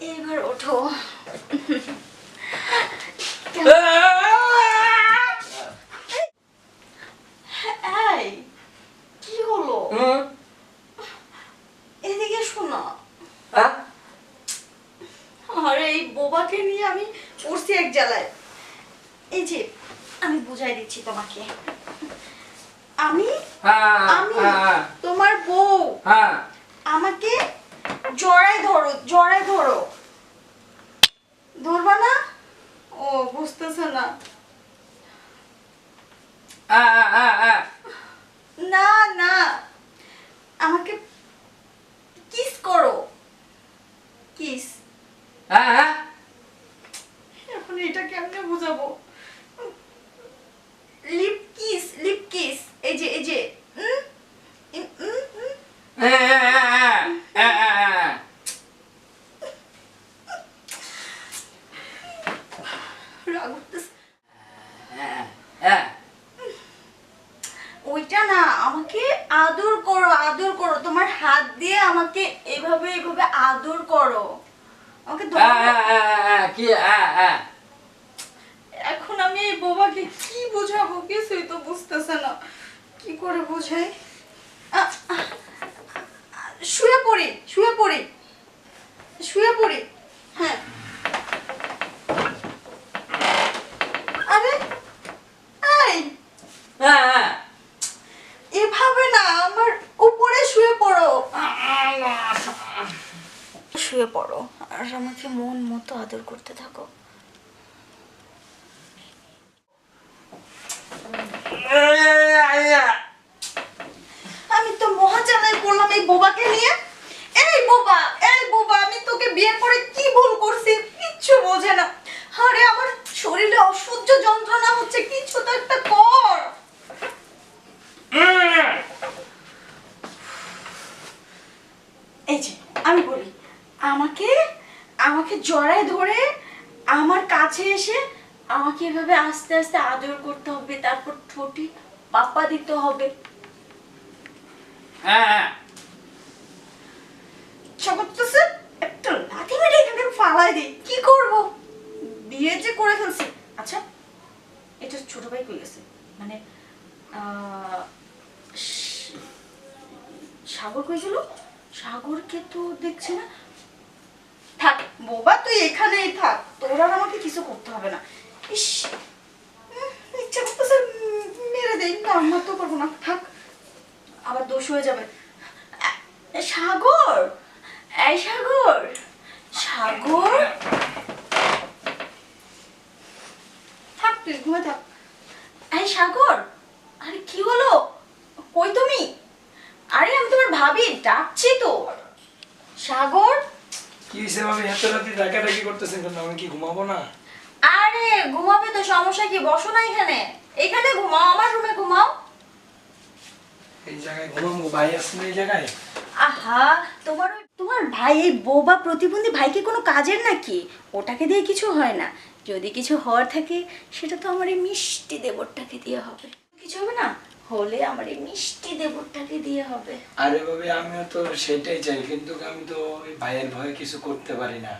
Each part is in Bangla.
এবার ওঠো। এই কি হলো? এদিকে শোনো হ্যাঁ? আরে এই বোবাকে নিয়ে আমি পড়ছি এক জ্বালায়। এই যে আমি বুঝাই দিচ্ছি তোমাকে। আমি হ্যাঁ, আমি হ্যাঁ, তোমার বউ। হ্যাঁ। আমাকে জড়ায় ধরো জড়ায় ধরো। ধরবা না? ও বুঝতেছে না। না না। আমাকে কিস করো। কিস। হ্যাঁ, হ্যাঁ। এখন এটা কেমনে বোঝাবো লিপ কিস লিপ কিস এই যে এই যে উম, উম, উম, উম। হ্যাঁ, হ্যাঁ, হ্যাঁ, হ্যাঁ, হ্যাঁ, হ্যাঁ। রাগ উঠতেছে। হ্যাঁ, হ্যাঁ। ওইটা না আমাকে আদর করো আদর করো। তোমার হাত দিয়ে আমাকে এভাবে এভাবে আদর করো। আমাকে। হ্যাঁ, হ্যাঁ, হ্যাঁ, কি। এখন আমি এই বোবাকে কি বোঝাবো? কিছুই তো বুঝতেছে না। কি করে বোঝাই? শুয়ে পড়ি শুয়ে পড়ি। শুয়ে পড়ি। হ্যাঁ। আরে এই হ্যাঁ, হ্যাঁ। এভাবে না আমার উপরে শুয়ে পড়ো শুয়ে পড়ো। আর আমাকে মন মতো আদর করতে থাকো। আমি তো মহাজানায় পড়লাম এই বোবাকে নিয়ে এই বোবা এই বোবা আমি তোকে বিয়ে করে কি ভুল করছি কিচ্ছু বোঝে না আরে আমার শরীরে অসহ্য যন্ত্রণা হচ্ছে কিছু তো একটা কর এই যে আমি বলি আমাকে আমাকে জড়ায় ধরে আমার কাছে এসে আমাকে এভাবে আস্তে আস্তে আদর করতে হবে তারপর ঠোঁটে পাপ্পা দিতে হবে। হ্যাঁ, হ্যাঁ। করতেছে একটা লাথি মেরে এখান ফালাই দিই। কি করব? বিয়ে যে করে ফেলছি। আচ্ছা এটা ছোট ভাই কই গেছে? মানে আহ, সাগর গেল সাগরকে তো দেখছি না। বোবা, তুই এখানেই থাক। তোর আর আমাকে কিছু করতে হবে না। ইস ইচ্ছা করতেছে মেরে দেই। না আমার তো পারব না। থাক, আবার দোষ হয়ে যাবে। সাগর! এই সাগর! সাগর! থাক, তুই ঘুমে থাক। এই সাগর! আরে, কি হলো? কই তুমি? আরে, আমি তোমার ভাবি, ডাকছি তো। সাগর! কি হয়েছে ভাবি এত রাতে ডাকাডাকি করতেছেন কেন? আমি কি ঘুমাবো না? আরে ঘুমাবে তো সমস্যা কি? বসো না এখানে। এখানে ঘুমাও আমার রুমে ঘুমাও। এই জায়গায় ঘুমাবো ভাই আসছেন এই জায়গায়? আহা তোমার তোমার ভাই এই বোবা প্রতিবন্ধী ভাইকে কোনো কাজের নাকি? ওটাকে দিয়ে কিছু হয় না। যদি কিছু হওয়ার থাকে সেটা তো আমার এই মিষ্টি দেবরটাকে দিয়ে হবে। কিছু হবে না? হলে আমার এই মিষ্টি দেবরটাকে দিয়ে হবে। আরে ভাবি আমিও তো সেটাই চাই কিন্তু আমি তো ওই ভাইয়ের ভয়ে কিছু করতে পারি না।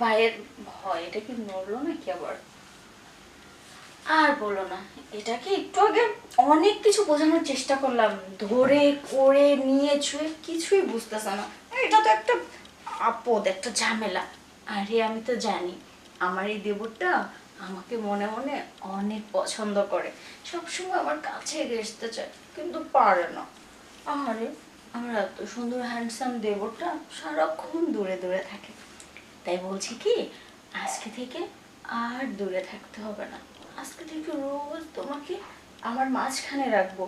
ভাইয়ের ভয় এটা কি নড়লো নাকি আবার? আর বলো না এটাকে একটু আগে অনেক কিছু বোঝানোর চেষ্টা করলাম। ধরে করে নিয়ে ছুঁয়ে কিছুই বুঝতেছে না। এটা তো একটা আপদ একটা ঝামেলা। আরে আমি তো জানি আমার এই দেবরটা আমাকে মনে মনে অনেক পছন্দ করে। সবসময় আমার কাছে ঘেসতে চায় কিন্তু পারে না। আরে আমার এত সুন্দর হ্যান্ডসাম দেবরটা সারাক্ষণ দূরে দূরে থাকে। তাই বলছি কি আজকে থেকে আর দূরে থাকতে হবে না। আজকে থেকে রোজ তোমাকে আমার মাঝখানে রাখব।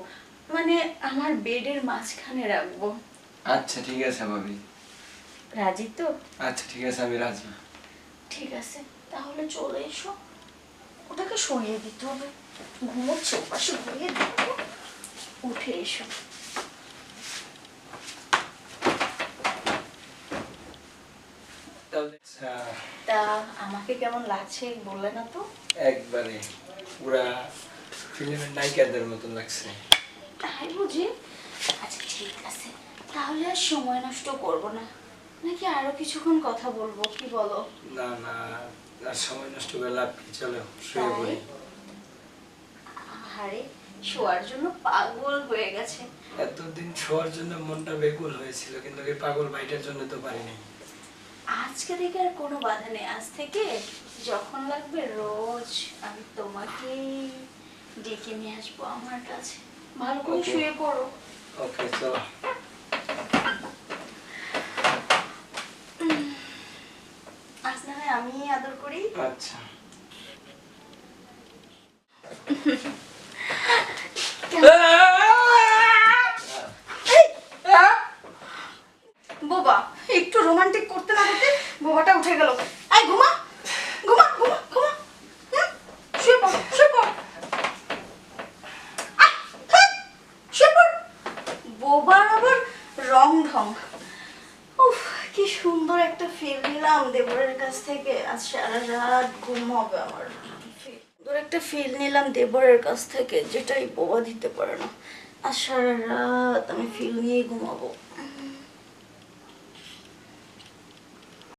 মানে আমার বেডের মাঝখানে রাখব। আচ্ছা ঠিক আছে ভাবি। রাজি তো? আচ্ছা ঠিক আছে আমি রাজি। ঠিক আছে তাহলে চলে এসো। ওটাকে সরিয়ে দিতে হবে। ঘুমোচ্ছে ওপাশে ঘুরিয়ে দিতে উঠে এসো। তা আমাকে কেমন লাগছে বললে না তো? একবারে। পুরা ফিল্মের নায়িকাদের মতন লাগছে। তাই বুঝি? আচ্ছা ঠিক আছে। তাহলে আর সময় নষ্ট করব না। নাকি আরও কিছুক্ষণ কথা বলব কি বলো? না না। আর সময় নষ্ট করে লাভ কি? চলো শুয়ে পড়ি। আরে শোয়ার জন্য পাগল হয়ে গেছে। এতদিন শোয়ার জন্য মনটা বেকুল হয়েছিল কিন্তু এই পাগল বাইটার জন্য তো পারিনি। আজকে থেকে আর কোনো বাধা নেই। আজ থেকে যখন লাগবে রোজ আমি তোমাকে ডেকে নিয়ে আসব আমার কাছে। ভালো করে শুয়ে পড়ো। ওকে চলো আজ না হয় আমি আদর করি। আচ্ছা। বোবা একটু রোমান্টিক করতে না করতে বোবাটা উঠে গেল। আই ঘুমা ঘুমা ঘুমা ঘুমা। শুয়ে পড় শুয়ে পড়। শুয়ে পড়। বোবার আবার রং ঢং উফ কি সুন্দর একটা ফিল নিলাম দেবরের কাছ থেকে আজ সারা রাত আমার। একটা ফিল নিলাম দেবরের কাছ থেকে, যেটাই বোবা দিতে পারে না। আজ সারা রাত আমি ফিল নিয়ে ঘুমাবো।